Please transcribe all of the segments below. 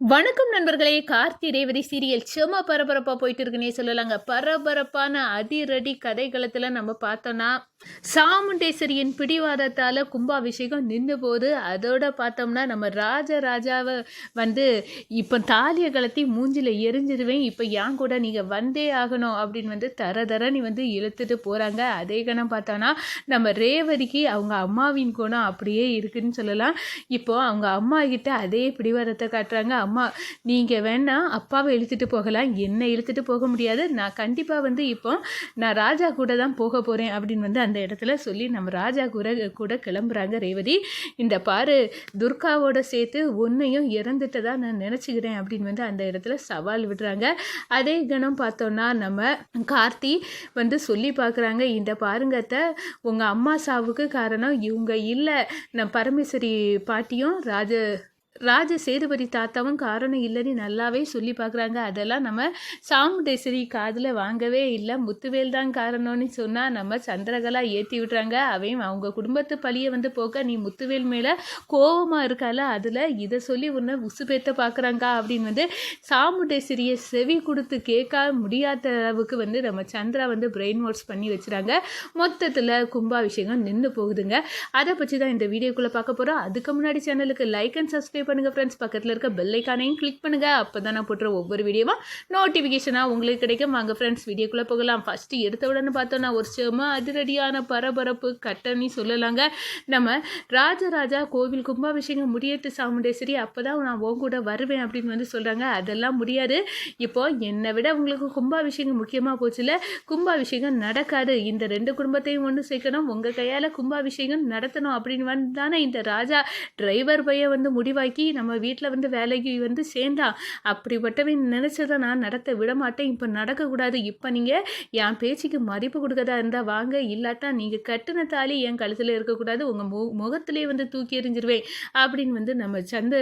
வணக்கம் நண்பர்களே. கார்த்தி ரேவதி சீரியல் செம பரபரப்பாக போயிட்டு இருக்குன்னே சொல்லலாங்க. பரபரப்பான அதிரடி கதைகளத்தில் நம்ம பார்த்தோன்னா சாமுண்டேஸ்வரியின் பிடிவாதத்தால் கும்பாபிஷேகம் நின்று போது அதோட பார்த்தோம்னா நம்ம ராஜராஜாவை வந்து இப்போ தாலிய கலத்தி மூஞ்சில் எரிஞ்சிருவேன். இப்போ ஏன் கூட நீங்கள் வந்தே ஆகணும் அப்படின்னு வந்து தர தர நீ வந்து இழுத்துட்டு போகிறாங்க அதே கணம் பார்த்தோன்னா நம்ம ரேவதிக்கு அவங்க அம்மாவின் குணம் அப்படியே இருக்குன்னு சொல்லலாம். இப்போது அவங்க அம்மா கிட்ட அதே பிடிவாதத்தை காட்டுறாங்க. அம்மா நீங்கள் வேணா அப்பாவை இழுத்துட்டு போகலாம். என்னை இழுத்துட்டு போக முடியாது. நான் கண்டிப்பாக வந்து இப்போ நான் ராஜா கூட தான் போக போகிறேன் அப்படின்னு வந்து அந்த இடத்துல சொல்லி நம்ம ராஜா கூட கூட கிளம்புறாங்க ரேவதி. இந்த பாரு துர்காவோட சேர்த்து ஒன்றையும் இறந்துட்டதா நான் நினச்சிக்கிறேன் அப்படின்னு வந்து அந்த இடத்துல சவால் விடுறாங்க. அதே கணம் பார்த்தோன்னா நம்ம கார்த்தி வந்து சொல்லி பார்க்குறாங்க இந்த பாருங்கத்த உங்கள் அம்மா சாவுக்கு காரணம் இவங்க இல்லை. நம் பரமேஸ்வரி பாட்டியும் ராஜ ராஜ சேதுபதி தாத்தாவும் காரணம் இல்லைன்னு நல்லாவே சொல்லி பார்க்குறாங்க. அதெல்லாம் நம்ம சாமுண்டேஸ்வரி காதில் வாங்கவே இல்லை. முத்துவேல் தான் காரணம்னு சொன்னால் நம்ம சந்திரகலா ஏற்றி விட்றாங்க. அவையும் அவங்க குடும்பத்து பழியை வந்து போக்க நீ முத்துவேல் மேலே கோபமாக இருக்கால அதில் இதை சொல்லி உன்னை உசுப்பேத்த பார்க்குறாங்க அப்படின்னு வந்து சாமுண்டேஸ்வரியை செவி கொடுத்து கேட்க முடியாத அளவுக்கு வந்து நம்ம சந்திரா வந்து பிரெயின் வாஷ் பண்ணி வச்சுறாங்க. மொத்தத்தில் கும்பாபிஷேகம் நின்று போகுதுங்க. அதை பற்றி தான் இந்த வீடியோக்குள்ளே பார்க்க போகிறோம் அதுக்கு முன்னாடி சேனலுக்கு லைக் அண்ட் சப்ஸ்கிரைப் பண்ணுங்கள் ஃப்ரெண்ட்ஸ் பக்கத்தில் இருக்க பெல் ஐக்கானையும் கிளிக் பண்ணுங்கள் அப்போ தான் நான் போட்டுற ஒவ்வொரு வீடியோவும் நோட்டிஃபிகேஷனாக உங்களுக்கு கிடைக்கும். வாங்க ஃப்ரெண்ட்ஸ் வீடியோக்குள்ளே போகலாம். ஃபஸ்ட்டு எடுத்த உடனே பார்த்தோன்னா ஒரு செம அதிரடியான பரபரப்பு கட்டணி சொல்லலாங்க. நம்ம ராஜராஜா கோவில் கும்பாபிஷேகம் முடியட்டு சாமுண்டேஸ்வரி அப்போ தான் நான் உன் கூட வருவேன் அப்படின்னு வந்து சொல்கிறாங்க அதெல்லாம் முடியாது. இப்போ என்னை விட உங்களுக்கு கும்பாபிஷேகம் முக்கியமாக போச்சுல கும்பாபிஷேகம் நடக்காது. இந்த ரெண்டு குடும்பத்தையும் ஒன்று சேர்க்கணும். உங்கள் கையால் கும்பாபிஷேகம் நடத்தணும் அப்படின்னு வந்து தானே இந்த ராஜா டிரைவர் பையன் வந்து முடிவாக்கி நம்ம வீட்டில் வந்து வேலைக்கு வந்து சேர்ந்தா அப்படிப்பட்டவன் நினச்சதை நான் நடத்த விட மாட்டேன். இப்போ நடக்கக்கூடாது. இப்போ நீங்கள் என் பேச்சுக்கு மதிப்பு கொடுக்கறதா இருந்தால் வாங்க. இல்லாட்டா நீங்கள் கட்டின தாலி என் கழுத்தில் இருக்கக்கூடாது. உங்கள் மு முகத்திலே வந்து தூக்கி எறிஞ்சிருவேன். அப்படின்னு வந்து நம்ம சந்த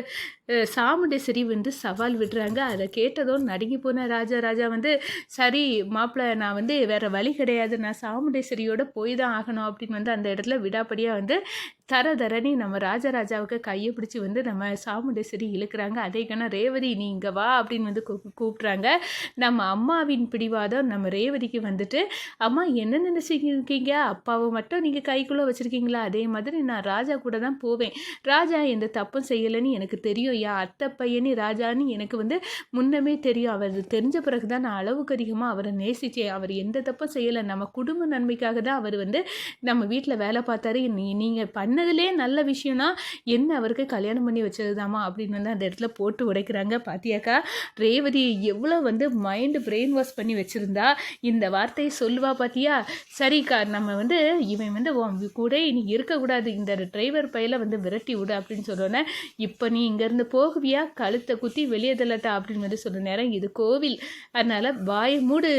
சாமுண்டேஸ்வரி வந்து சவால் விடுறாங்க. அதை கேட்டதும் நடுங்கி போன ராஜா ராஜா வந்து சரி மாப்பிள்ளை நான் வந்து வேறு வழி கிடையாது. நான் சாமுண்டேஸ்வரியோட போய் தான் ஆகணும். அப்படின்னு வந்து அந்த இடத்துல விடாப்படியாக வந்து தர தரணி நம்ம ராஜராஜாவுக்கு கையை பிடிச்சி வந்து நம்ம சாமுண்டேஸ்வரி இழுக்கிறாங்க. அதே கணம் ரேவதி நீ இங்கே வா அப்படின்னு வந்து கூ- கூப்பிட்றாங்க. நம்ம அம்மாவின் பிடிவாதம் நம்ம ரேவதிக்கு வந்துட்டு அம்மா என்ன நினச்சிருக்கீங்க? அப்பாவை மட்டும் நீங்கள் கைக்குள்ளே வச்சுருக்கீங்களா? அதே மாதிரி நான் ராஜா கூட தான் போவேன். ராஜா எந்த தப்பும் செய்யலைன்னு எனக்கு தெரியும். என் அத்தை பையனி ராஜான்னு எனக்கு வந்து முன்னமே தெரியும். அவர் தெரிஞ்ச பிறகு தான் நான் அளவுக்கு அதிகமாக அவரை நேசித்தேன் அவர் எந்த தப்பும் செய்யலை. நம்ம குடும்ப நன்மைக்காக தான் அவர் வந்து நம்ம வீட்டில் வேலை பார்த்தாரு. நீ நீங்கள் பண்ணதுலே நல்ல விஷயம்னா என்ன அவருக்கு கல்யாணம் பண்ணி வச்சதுதாம்மா? அப்படின்னு வந்து அந்த இடத்துல போட்டு உடைக்கிறாங்க பாத்தியாக்கா ரேவதி எவ்வளோ வந்து மைண்டு பிரெயின் வாஷ் பண்ணி வச்சுருந்தா இந்த வார்த்தையை சொல்லுவா பாத்தியா. சரிக்கா நம்ம வந்து இவன் வந்து கூட இனி இருக்கக்கூடாது. இந்த டிரைவர் பையில வந்து விரட்டி விடு அப்படின்னு சொன்னோன்னே இப்போ நீ இங்கேருந்து போகுவியா? கழுத்தை குத்தி வெளியே தள்ளட்டா? அப்படின்னு வந்து சொன்ன நேரம் இது கோவில். அதனால் வாய மூடு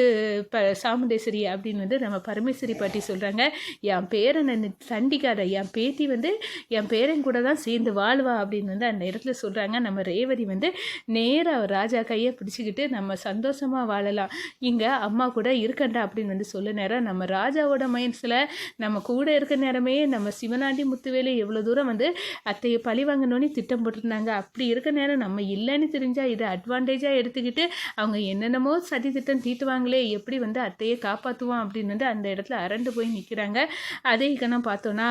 ப சாமுண்டேஸ்வரி. அப்படின்னு வந்து நம்ம பரமேஸ்வரி பாட்டி சொல்கிறாங்க என் பேரனை நீ தண்டிக்காத என் பேத்தி வந்து என் பேரன் கூட தான் சேர்ந்து வாழ்வா? அப்படின்னு வந்து அந்த இடத்துல சொல்கிறாங்க நம்ம ரேவதி வந்து நேராக ராஜா கையை பிடிச்சிக்கிட்டு நம்ம சந்தோஷமாக வாழலாம். இங்கே அம்மா கூட இருக்கண்டா? அப்படின்னு வந்து சொல்ல நேரம் நம்ம ராஜாவோட மைண்ட்ஸில் நம்ம கூட இருக்க நேரமே நம்ம சிவனாண்டி முத்துவேலு எவ்வளோ தூரம் வந்து அத்தையை பழி வாங்கணும்னு திட்டம் போட்டிருந்தாங்க. அப்படி இருக்க நேரம் நம்ம இல்லைன்னு தெரிஞ்சால் இதை அட்வான்டேஜாக எடுத்துக்கிட்டு அவங்க என்னென்னமோ சதி திட்டம் தீட்டுவாங்களே எப்படி வந்து அத்தையை காப்பாற்றுவோம் அப்படின்னு வந்து அந்த இடத்துல அரண்டு போய் நிற்கிறாங்க அதே கணம் பார்த்தோன்னா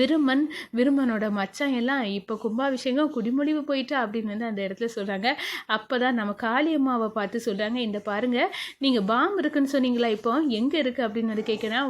விருமன் விருமனோட மச்சான் எல்லாம் இப்போ கும்பாபிஷேகம் குடிமொழிவு போயிட்டா அப்படின்னு வந்து அந்த இடத்துல சொல்கிறாங்க அப்போ தான் நம்ம காளியம்மாவை பார்த்து சொல்கிறாங்க இந்த பாருங்கள் நீங்கள் பாம் இருக்குன்னு சொன்னீங்களா இப்போ? எங்கே இருக்குது அப்படின்னு வந்து கேட்குறேன்.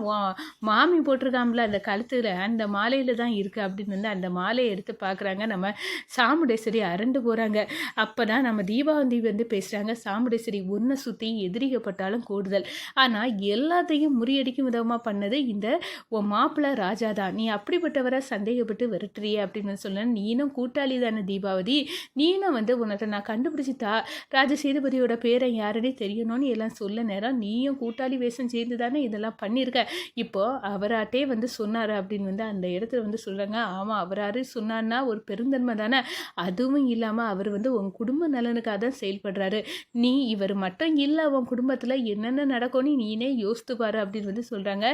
மாமி போட்டிருக்காமல அந்த கழுத்தில் அந்த மாலையில் தான் இருக்குது அப்படின்னு வந்து அந்த மாலையை எடுத்து பார்க்குறாங்க. நம்ம சாமுடேஸ்வரி அரண்டு போகிறாங்க அப்போ தான் நம்ம தீபாவந்தி வந்து பேசுகிறாங்க சாமுடேஸ்வரி ஒன்றை சுற்றி எதிரிக்கப்பட்டாலும் கூடுதல். ஆனால் எல்லாத்தையும் முறியடிக்கும் விதமாக பண்ணது இந்த உன் மாப்பிள்ளை ராஜா தான். நீ அப்படி அப்படிப்பட்டவரை சந்தேகப்பட்டு விரட்டுறிய அப்படின்னு சொல்ல நீனும் கூட்டாளி தானே தீபாவதி. நீனும் வந்து உன்னை நான் கண்டுபிடிச்சி தா ராஜ சேதுபதியோட பேரை யாருனே தெரியணும்னு எல்லாம் சொல்ல நேரம். நீயும் கூட்டாளி வேஷம் சேர்ந்து தானே இதெல்லாம் பண்ணியிருக்க. இப்போ அவராட்டே வந்து சொன்னார் அப்படின்னு வந்து அந்த இடத்துல வந்து சொல்கிறாங்க ஆமாம் அவராரு சொன்னார்னா ஒரு பெருந்தன்மை தானே. அதுவும் இல்லாமல் அவர் வந்து உன் குடும்ப நலனுக்காக தான் செயல்படுறாரு. நீ இவர் மட்டும் இல்லை உன் குடும்பத்தில் என்னென்ன நடக்கும்னு நீனே யோசித்து பாரு அப்படின்னு வந்து சொல்கிறாங்க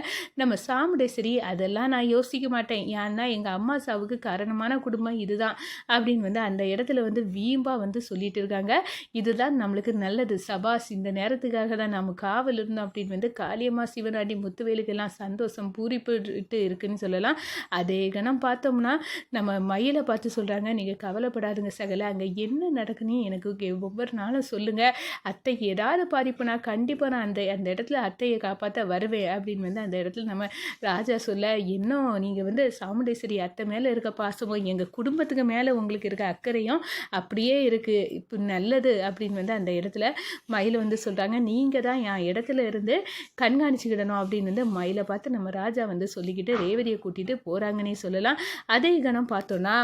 நம்ம சாமுடேஸ்வரி அதெல்லாம் நான் யோசிக்க மாட்டேன். சொல்லுவேன் ஏன்னா எங்கள் அம்மா சாவுக்கு காரணமான குடும்பம் இதுதான் அப்படின்னு வந்து அந்த இடத்துல வந்து வீம்பாக வந்து சொல்லிட்டு இருக்காங்க. இதுதான் நம்மளுக்கு நல்லது. சபாஸ் இந்த நேரத்துக்காக தான் நம்ம காவல் இருந்தோம் அப்படின்னு வந்து காளியம்மா சிவனாடி முத்துவேலுக்கெல்லாம் சந்தோஷம் பூரிப்பிட்டு இருக்குன்னு சொல்லலாம். அதே கணம் பார்த்தோம்னா நம்ம மயிலை பார்த்து சொல்கிறாங்க நீங்கள் கவலைப்படாதுங்க சகல. அங்கே என்ன நடக்குன்னு எனக்கு ஒவ்வொரு நாளும் சொல்லுங்கள் அத்தை ஏதாவது பாதிப்புனா கண்டிப்பாக நான் அந்த அந்த இடத்துல அத்தையை காப்பாற்ற வருவேன். அப்படின்னு வந்து அந்த இடத்துல நம்ம ராஜா சொல்ல இன்னும் நீங்கள் வந்து சாமுண்டேஸ்வரி அத்தை மேலே இருக்க பாசமும் எங்கள் குடும்பத்துக்கு மேலே உங்களுக்கு இருக்க அக்கறையும் அப்படியே இருக்குது இப்போ நல்லது அப்படின்னு வந்து அந்த இடத்துல மயிலை வந்து சொல்கிறாங்க நீங்கள் தான் என் இடத்துல இருந்து கண்காணிச்சுக்கிடணும் அப்படின்னு வந்து மயிலை பார்த்து நம்ம ராஜா வந்து சொல்லிக்கிட்டு ரேவதியை கூட்டிகிட்டு போகிறாங்கன்னே சொல்லலாம். அதே கணம் பார்த்தோன்னா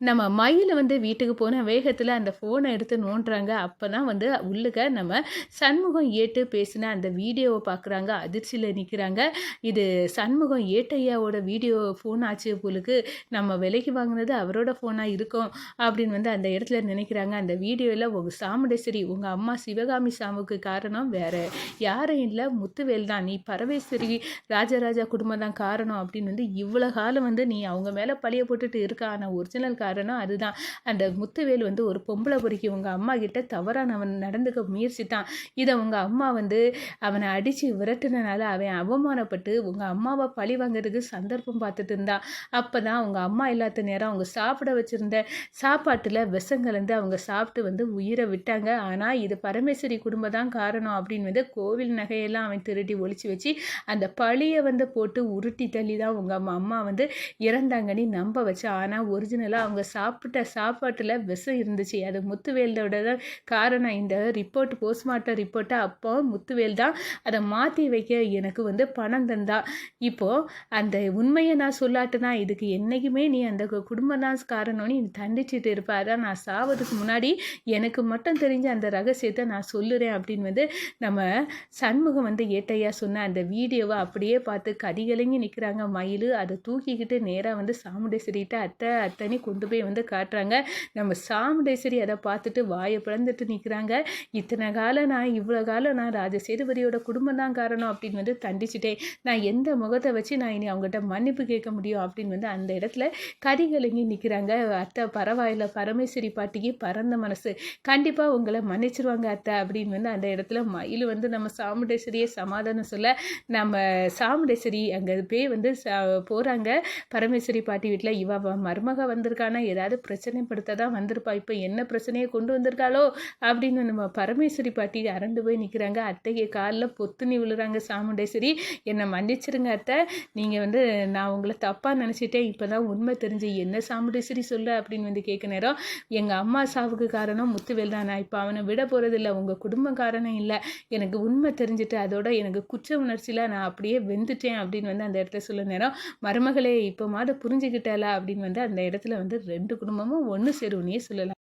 நம்ம மயில் வந்து வீட்டுக்கு போன வேகத்தில் அந்த ஃபோனை எடுத்து நோண்டுறாங்க. அப்போ தான் வந்து உள்ளுக்க நம்ம சண்முகம் ஏட்டு பேசின அந்த வீடியோவை பார்க்குறாங்க அதிர்ச்சியில் நிற்கிறாங்க இது சண்முகம் ஏட்டையாவோட வீடியோ ஃபோன் ஆச்சு போலுக்கு நம்ம விலைக்கு வாங்கினது அவரோட ஃபோனாக இருக்கும் அப்படின்னு வந்து அந்த இடத்துல நினைக்கிறாங்க. அந்த வீடியோவில் உங்கள் சாமுண்டேஸ்வரி உங்கள் அம்மா சிவகாமி சாமுக்கு காரணம் வேறு யாரும் இல்லை. முத்துவேல் தான். நீ பரவேஸ்வரி ராஜராஜா குடும்பம் தான் காரணம் அப்படின்னு வந்து இவ்வளோ காலம் வந்து நீ அவங்க மேலே பழிய போட்டுட்டு இருக்க. ஆனால் ஒரிஜினல் காரணம் அதுதான். அந்த முத்துவேல் வந்து ஒரு பொம்பளை பொறுக்கி உங்கள் அம்மா கிட்ட தவறான அவன் நடந்துக்க முயற்சித்தான். இதை உங்கள் அம்மா வந்து அவனை அடித்து விரட்டுனனால அவன் அவமானப்பட்டு உங்கள் அம்மாவை பழி வாங்குறதுக்கு சந்தர்ப்பம் பார்த்துட்டு இருந்தான் அப்போ தான் உங்கள் அம்மா இல்லாத நேரம் அவங்க சாப்பிட வச்சுருந்த சாப்பாட்டில் விஷம் கலந்து அவங்க சாப்பிட்டு வந்து உயிரை விட்டாங்க. ஆனால் இது பரமேஸ்வரி குடும்பம் தான் காரணம் அப்படின்னு வந்து கோவில் நகையெல்லாம் அவன் திருடி ஒழிச்சு வச்சு அந்த பழியை வந்து போட்டு உருட்டி தள்ளி தான் உங்கள் அம்மா அம்மா வந்து இறந்தாங்கன்னு நம்ப வச்சு. ஆனால் ஒரிஜினலாக அவங்க அவங்க சாப்பிட்ட சாப்பாட்டில் விஷம் இருந்துச்சு. அது முத்துவேலோட தான் காரணம் இந்த ரிப்போர்ட் போஸ்ட்மார்ட்டம் ரிப்போர்ட்டை அப்போ முத்துவேல் தான் அதை மாற்றி வைக்க எனக்கு வந்து பணம் தந்தா. இப்போது அந்த உண்மையை நான் சொல்லாட்டுனா இதுக்கு என்றைக்குமே நீ அந்த குடும்பம் தான் காரணம்னு நீ தண்டிச்சிட்டு இருப்ப. அதான் நான் சாவதுக்கு முன்னாடி எனக்கு மட்டும் தெரிஞ்ச அந்த ரகசியத்தை நான் சொல்லுறேன் அப்படின்னு வந்து நம்ம சண்முகம் வந்து ஏட்டையா சொன்ன அந்த வீடியோவை அப்படியே பார்த்து கதிகலங்கி நிற்கிறாங்க மயில் அதை தூக்கிக்கிட்டு நேராக வந்து சாமுண்டேஸ்வரிகிட்ட அத்தை அத்தனை கொண்டு போய் வந்து காட்டுறாங்க. நம்ம சாமுண்டேஸ்வரி அதை பார்த்துட்டு வாயை பிளந்துட்டு நிற்கிறாங்க இத்தனை காலம் நான் இவ்வளோ காலம் நான் ராஜ சேதுபதியோட குடும்பம் தான் காரணம் அப்படின்னு வந்து தண்டிச்சிட்டேன். நான் எந்த முகத்தை வச்சு நான் இனி அவங்ககிட்ட மன்னிப்பு கேட்க முடியும் அப்படின்னு வந்து அந்த இடத்துல கரிகலங்கி நிற்கிறாங்க அத்தை பரவாயில்ல பரமேஸ்வரி பாட்டிக்கு பறந்த மனசு. கண்டிப்பாக உங்களை மன்னிச்சிருவாங்க அத்தை அப்படின்னு வந்து அந்த இடத்துல மயில் வந்து நம்ம சாமுண்டேஸ்வரியை சமாதானம் சொல்ல நம்ம சாமுண்டேஸ்வரி அங்கே போய் வந்து போகிறாங்க பரமேஸ்வரி பாட்டி வீட்டில் இவ மருமக வந்திருக்கான ஏதாவது பிரச்சனைப்படுத்த தான் வந்திருப்பா. இப்போ என்ன பிரச்சனையை கொண்டு வந்திருக்காளோ அப்படின்னு நம்ம பரமேஸ்வரி பாட்டி அரண்டு போய் நிற்கிறாங்க அத்தைக்கு காலில் பொத்துனி விழுறாங்க சாமுண்டேஸ்வரி. என்னை மன்னிச்சிருங்க அத்தை. நீங்கள் வந்து நான் உங்களை தப்பாக நினச்சிட்டேன். இப்போ தான் உண்மை தெரிஞ்சு என்ன சாமுண்டேஸ்வரி சொல்லு அப்படின்னு வந்து கேட்க நேரம் எங்கள் அம்மா சாவுக்கு காரணம் முத்துவேல் தான்? நான் இப்போ அவனை விட போகிறதில்ல உங்கள் குடும்ப காரணம் இல்லை. எனக்கு உண்மை தெரிஞ்சுட்டு அதோட எனக்கு குற்ற உணர்ச்சியில் நான் அப்படியே வெந்துட்டேன் அப்படின்னு வந்து அந்த இடத்துல சொல்ல நேரம். மருமகளே இப்போ மாதம் புரிஞ்சுக்கிட்டாளா அப்படின்னு வந்து அந்த இடத்துல வந்து ரெண்டு குடும்பமும் ஒன்று சேருவனே சொல்லலாம்.